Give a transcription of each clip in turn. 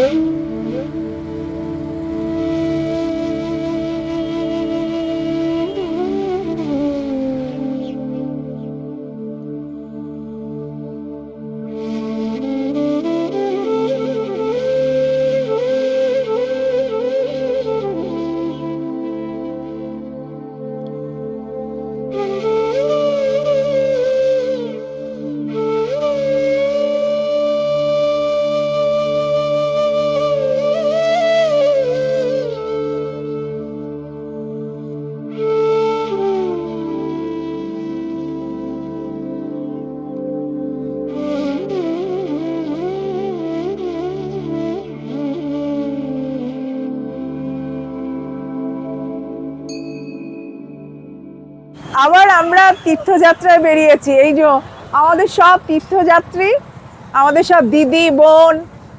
আবার তীর্থযাত্রায় বেরিয়েছি। এই যে আমাদের সব তীর্থযাত্রী, আমাদের সব দিদি, বোন,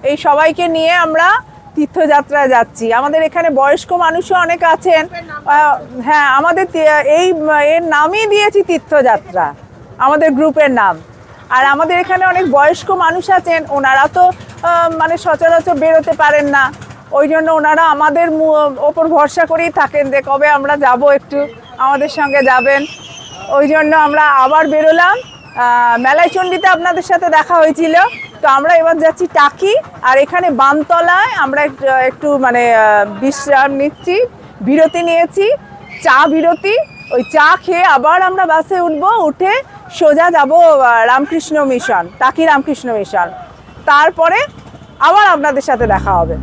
এই সবাইকে নিয়ে আমরা তীর্থযাত্রায় যাচ্ছি। আমাদের এখানে বয়স্ক মানুষও অনেক আছেন। হ্যাঁ আমাদের এই, এর নামই দিয়েছি তীর্থযাত্রা। আমাদের গ্রুপের নাম। আর আমাদের এখানে অনেক বয়স্ক মানুষ আছেন, ওনারা তো মানে সচরাচর বেরোতে পারেন না। ওই জন্য ওনারা আমাদের ওপর ভরসা করেই থাকেন যে কবে আমরা যাব একটু আমাদের সঙ্গে যাবেন। ওই জন্য আমরা আবার বেরোলাম। আহ, মেলায় চণ্ডীতে আপনাদের সাথে দেখা হয়েছিল। তো আমরা এবার যাচ্ছি টাকি আর এখানে বানতলায় আমরা একটু মানে বিশ্রাম নিচ্ছি বিরতি নিয়েছি চা বিরতি। ওই চা খেয়ে আবার আমরা বাসে উঠবো উঠে সোজা যাব রামকৃষ্ণ মিশন টাকি রামকৃষ্ণ মিশন। তারপরে আবার আপনাদের সাথে দেখা হবে।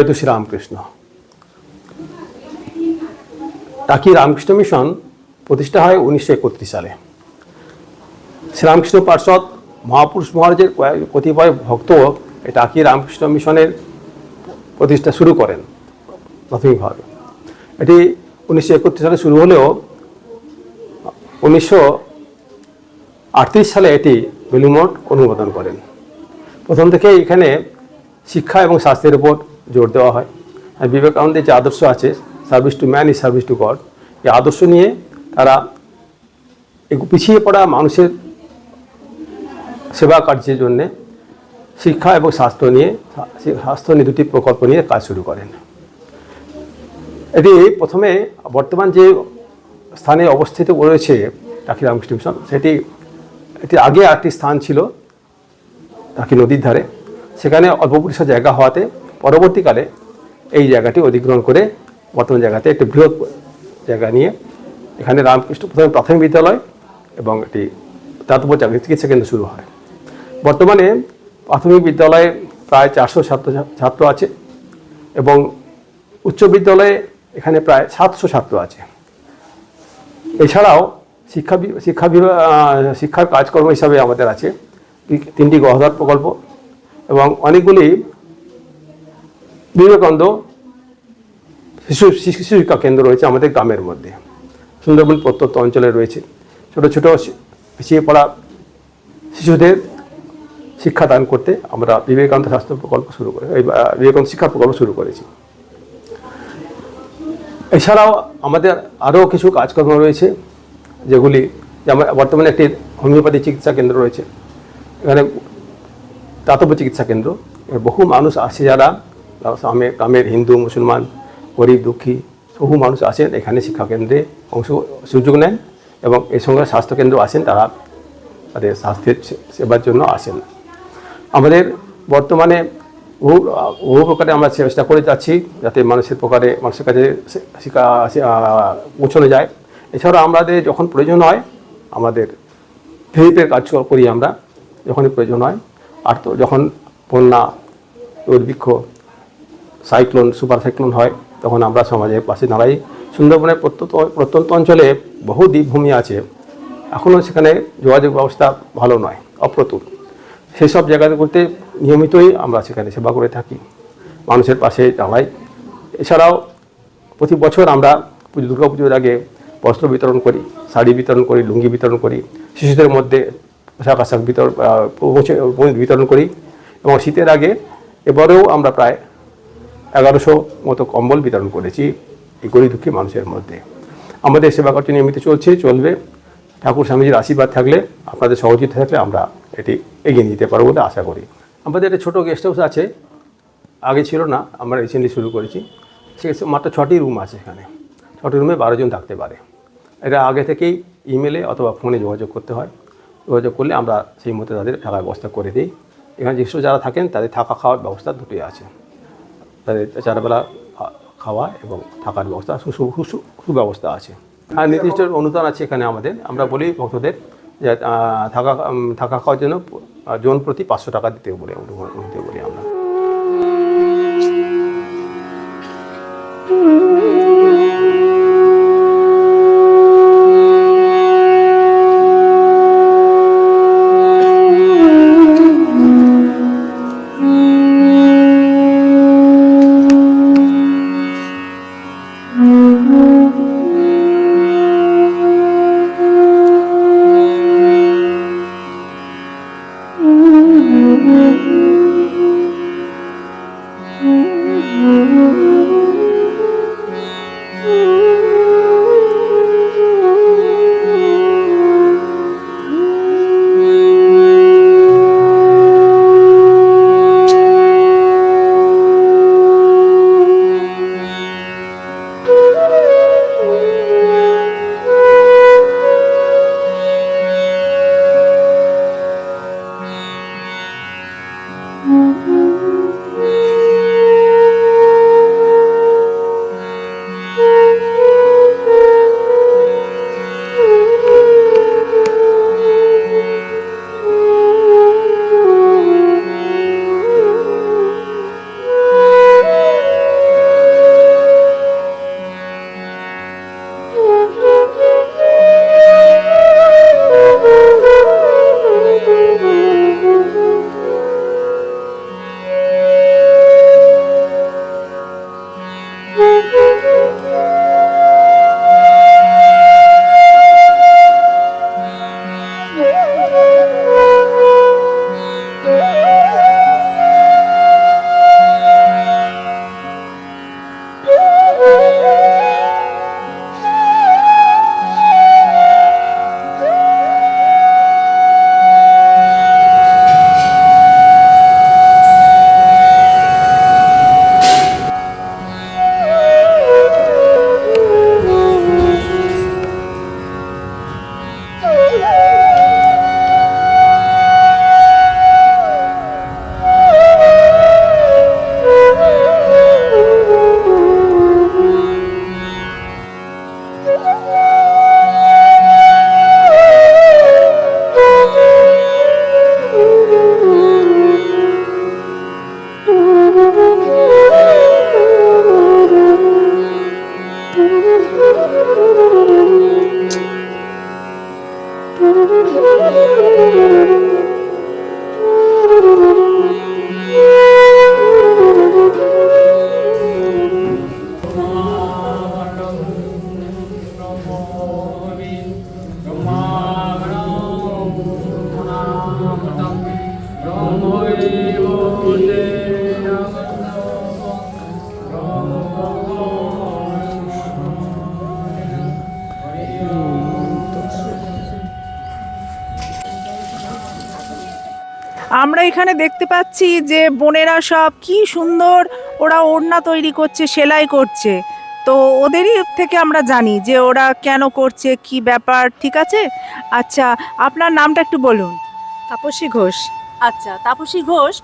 জয়তু শ্রীরামকৃষ্ণ। টাকি রামকৃষ্ণ মিশন প্রতিষ্ঠা হয় উনিশশো একত্রিশ সালে। শ্রীরামকৃষ্ণ পার্ষদ মহাপুরুষ মহারাজের কতিপয় ভক্ত এই টাকি রামকৃষ্ণ মিশনের প্রতিষ্ঠা শুরু করেন প্রাথমিকভাবে এটি উনিশশো একত্রিশ সালে শুরু হলেও উনিশশো আটত্রিশ সালে এটি বেলুমঠ অনুমোদন করেন। প্রথম থেকে এখানে শিক্ষা এবং স্বাস্থ্যের উপর জোর দেওয়া হয়। আর বিবেকানন্দের যে আদর্শ আছে service to man is service to God এই আদর্শ নিয়ে তারা পিছিয়ে পড়া মানুষের সেবা কার্যের জন্যে শিক্ষা এবং স্বাস্থ্য নিয়ে স্বাস্থ্য নিয়ে দুটি প্রকল্প নিয়ে কাজ শুরু করেন। এটি প্রথমে বর্তমান যে স্থানে অবস্থিত রয়েছে টাকি রামকৃষ্ণ মিশন, সেটি এটি আগে একটি স্থান ছিল টাকি নদীর ধারে। সেখানে অল্প পরিসর জায়গা হওয়াতে পরবর্তীকালে এই জায়গাটি অধিগ্রহণ করে বর্তমান জায়গাতে একটি বৃহৎ জায়গা নিয়ে এখানে রামকৃষ্ণ প্রথমে প্রাথমিক বিদ্যালয় এবং একটি তারপর চিকিৎসা কেন্দ্র শুরু হয়। বর্তমানে প্রাথমিক বিদ্যালয়ে প্রায় চারশো ছাত্র ছাত্র আছে এবং উচ্চ বিদ্যালয়ে এখানে প্রায় সাতশো ছাত্র আছে। এছাড়াও শিক্ষা শিক্ষা বিভাগ শিক্ষার কাজকর্ম হিসাবে আমাদের আছে। তিনটি গহদার প্রকল্প এবং অনেকগুলি বিবেকানন্দ শিশু শিশু শিক্ষা কেন্দ্র রয়েছে আমাদের গ্রামের মধ্যে। সুন্দরবন প্রত্যন্ত অঞ্চলে রয়েছে। ছোট ছোট পিছিয়ে পড়া শিশুদের শিক্ষাদান করতে আমরা বিবেকানন্দ স্বাস্থ্য প্রকল্প শুরু করে বিবেকানন্দ শিক্ষা প্রকল্প শুরু করেছি। এছাড়াও আমাদের আরও কিছু কাজকর্ম রয়েছে, যেগুলি যেমন বর্তমানে একটি হোমিওপ্যাথি চিকিৎসা কেন্দ্র রয়েছে। এখানে দাতব্য চিকিৎসা কেন্দ্র। বহু মানুষ আসে যারা গ্রামে গ্রামের হিন্দু, মুসলমান, গরিব, দুঃখী বহু মানুষ আসেন এখানে শিক্ষা কেন্দ্রে অংশ, সুযোগ নেন এবং এর সঙ্গে স্বাস্থ্যকেন্দ্র আসেন তারা তাদের স্বাস্থ্যের সেবার জন্য আসেন। আমাদের বর্তমানে বহু বহু প্রকারে আমরা চেষ্টা করে যাচ্ছি যাতে মানুষের প্রকারে, মানুষের কাছে শিক্ষা পৌঁছানো যায়। এছাড়া আমাদের যখন প্রয়োজন হয়, আমাদের হেল্পের কাজ করি আমরা, যখনই প্রয়োজন হয়। আর তো যখন বন্যা দুর্ভিক্ষ সাইক্লোন সুপার সাইক্লোন হয়, তখন আমরা সমাজের পাশে দাঁড়াই সুন্দরবনের প্রত্যন্ত প্রত্যন্ত অঞ্চলে বহু দ্বীপভূমি আছে। এখনও সেখানে যোগাযোগ ব্যবস্থা ভালো নয়, অপ্রতুল। সেই সব জায়গাগুলোতে নিয়মিতই আমরা সেখানে সেবা করে থাকি। মানুষের পাশে দাঁড়াই। এছাড়াও প্রতি বছর আমরা পুজো দুর্গা পুজোর আগে বস্ত্র বিতরণ করি, শাড়ি বিতরণ করি, লুঙ্গি বিতরণ করি, শিশুদের মধ্যে পোশাক আশাক বিতরণ বিতরণ করি এবং শীতের আগে এবারেও আমরা প্রায় এগারোশো মতো কম্বল বিতরণ করেছি এই গরিব দুঃখী মানুষের মধ্যে। আমাদের সেবা কার্য নিয়মিত চলছে, চলবে। ঠাকুর স্বামীজির আশীর্বাদ থাকলে, আপনাদের সহযোগিতা থাকলে আমরা এটি এগিয়ে নিতে পারব বলে আশা করি। আমাদের একটা ছোটো গেস্ট হাউস আছে, আগে ছিল না, আমরা রিসেন্টলি শুরু করেছি। সে মাত্র ছটি রুম আছে এখানে। ছটি রুমে বারো জন থাকতে পারে। এটা আগে থেকেই ইমেলে অথবা ফোনে যোগাযোগ করতে হয়। যোগাযোগ করলে আমরা সেই মতো তাদের থাকার ব্যবস্থা করে দিই। এখানে যেসব যারা থাকেন, তাদের থাকা খাওয়ার ব্যবস্থা দুটোই আছে। তাদের চারবেলা খাওয়া এবং থাকার ব্যবস্থা সুব্যবস্থা আছে। আর নির্দিষ্ট অনুদান আছে এখানে আমাদের। আমরা বলি ভক্তদের যে থাকা থাকা খাওয়ার জন্য জন প্রতি পাঁচশো টাকা দিতে বলে দিতে বলি আমরা। আমরা এখানে দেখতে পাচ্ছি যে বোনেরা সব কি সুন্দর ওরা ওড়না তৈরি করছে সেলাই করছে। তো ওদেরই থেকে আমরা জানি যে ওরা কেন করছে কি ব্যাপার ঠিক আছে? আচ্ছা আপনার নামটা একটু বলুন। তাপসী ঘোষ। আচ্ছা তাপসী ঘোষ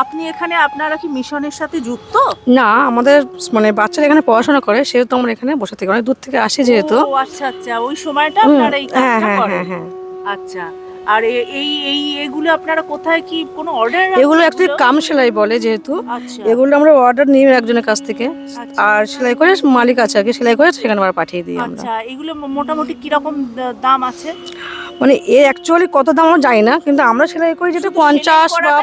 আপনি এখানে আপনারা কি মিশনের সাথে যুক্ত? না আমাদের মানে বাচ্চারা এখানে পড়াশোনা করে সেহেতু আমরা এখানে বসে থাকি অনেক দূর থেকে আসে যেহেতু। আচ্ছা আচ্ছা ওই সময়টা আপনারা এই কাজটা হ্যাঁ করেন। হ্যাঁ হ্যাঁ। আচ্ছা আর এই এই এগুলো আপনারা কোথায় কি কোনো অর্ডার এগুলো একটু কাম সেলাই বলে যেহেতু। আচ্ছা। এগুলো আমরা অর্ডার নিই একজনের কাছ থেকে। আচ্ছা। আর সেলাই করে মালিক আছে আর কি সেলাই করে সেখানে আমরা পাঠিয়ে দিই আমরা। আচ্ছা এগুলো মোটামুটি কীরকম দাম আছে? মানে এ অ্যাকচুয়ালি কত দাম আমরা জানি না কিন্তু আমরা সেলাই করি যেটা পঞ্চাশ বা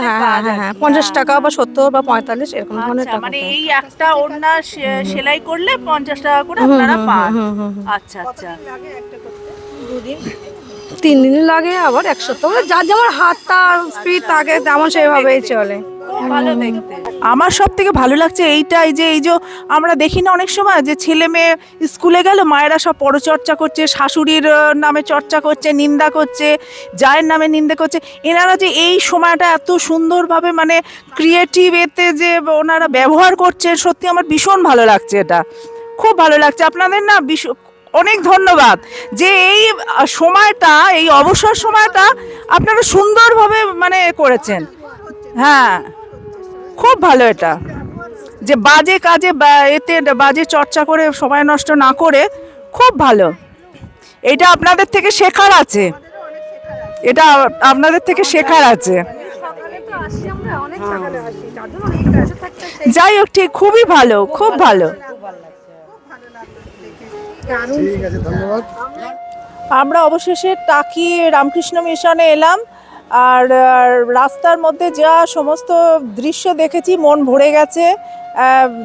হ্যাঁ হ্যাঁ হ্যাঁ হ্যাঁ পঞ্চাশ হ্যাঁ। টাকা বা সত্তর বা পঁয়তাল্লিশ এরকম ধরনের আচ্ছা টাকা মানে এই একটা ওড়না সে- সেলাই করলে পঞ্চাশ টাকা করে আপনারা পান। হুম, হুম, হুম। আচ্ছা আচ্ছা। তিন দিন লাগে আবার এক সপ্তাহ মানে যার যেমন হাতটা স্পিড থাকে তেমন সেইভাবেই চলে। ভালো দেখতে। আমার সব থেকে ভালো লাগছে এইটাই যে এই যে আমরা দেখি না অনেক সময় যে ছেলে মেয়ে স্কুলে গেল মায়েরা সব পরচর্চা করছে শাশুড়ির নামে চর্চা করছে নিন্দা করছে জায়ের নামে নিন্দা করছে। এনারা যে এই সময়টা এত সুন্দরভাবে মানে ক্রিয়েটিভ এতে যে ওনারা ব্যবহার করছেন সত্যি আমার ভীষণ ভালো লাগছে এটা। খুব ভালো লাগছে। আপনাদের না বিশ- অনেক ধন্যবাদ। যে এই সময়টা এই অবসর সময়টা আপনারা সুন্দরভাবে মানে করেছেন। হ্যাঁ খুব ভালো এটা। যে বাজে কাজে এতে বাজে চর্চা করে সময় নষ্ট না করে খুব ভালো। এটা আপনাদের থেকে শেখার আছে। এটা আপনাদের থেকে শেখার আছে। যাই হোক ঠিক খুবই ভালো খুব ভালো। আমরা অবশেষে টাকি রামকৃষ্ণ মিশনে এলাম আর রাস্তার মধ্যে যা সমস্ত দৃশ্য দেখেছি মন ভরে গেছে।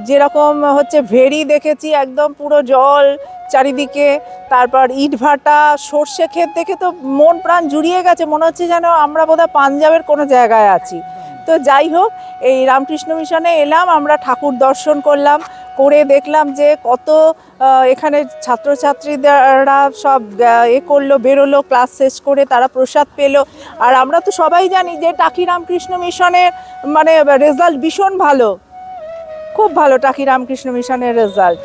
যেরকম হচ্ছে ভেড়ি দেখেছি একদম পুরো জল চারিদিকে। তারপর ইট ভাটা সর্ষে ক্ষেত দেখে তো মন প্রাণ জুড়িয়ে গেছে মনে হচ্ছে যেন আমরা বোধহয় পাঞ্জাবের কোনো জায়গায় আছি। তো যাই হোক এই রামকৃষ্ণ মিশনে এলাম আমরা ঠাকুর দর্শন করলাম করে দেখলাম যে কত এখানে ছাত্রছাত্রীরা সব এ করল, বেরোলো, ক্লাস শেষ করে তারা প্রসাদ পেল। আর আমরা তো সবাই জানি যে টাকি রামকৃষ্ণ মিশনের মানে রেজাল্ট ভীষণ ভালো। খুব ভালো টাকি রামকৃষ্ণ মিশনের রেজাল্ট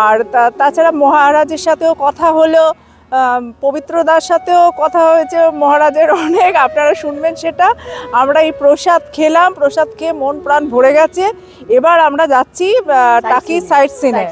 আর তাছাড়া মহারাজের সাথেও কথা হলো। পবিত্রদার সাথেও কথা হয়েছে মহারাজের অনেক আপনারা শুনবেন সেটা। আমরা এই প্রসাদ খেলাম প্রসাদ খেয়ে মন প্রাণ ভরে গেছে। এবার আমরা যাচ্ছি টাকি সাইট সিনে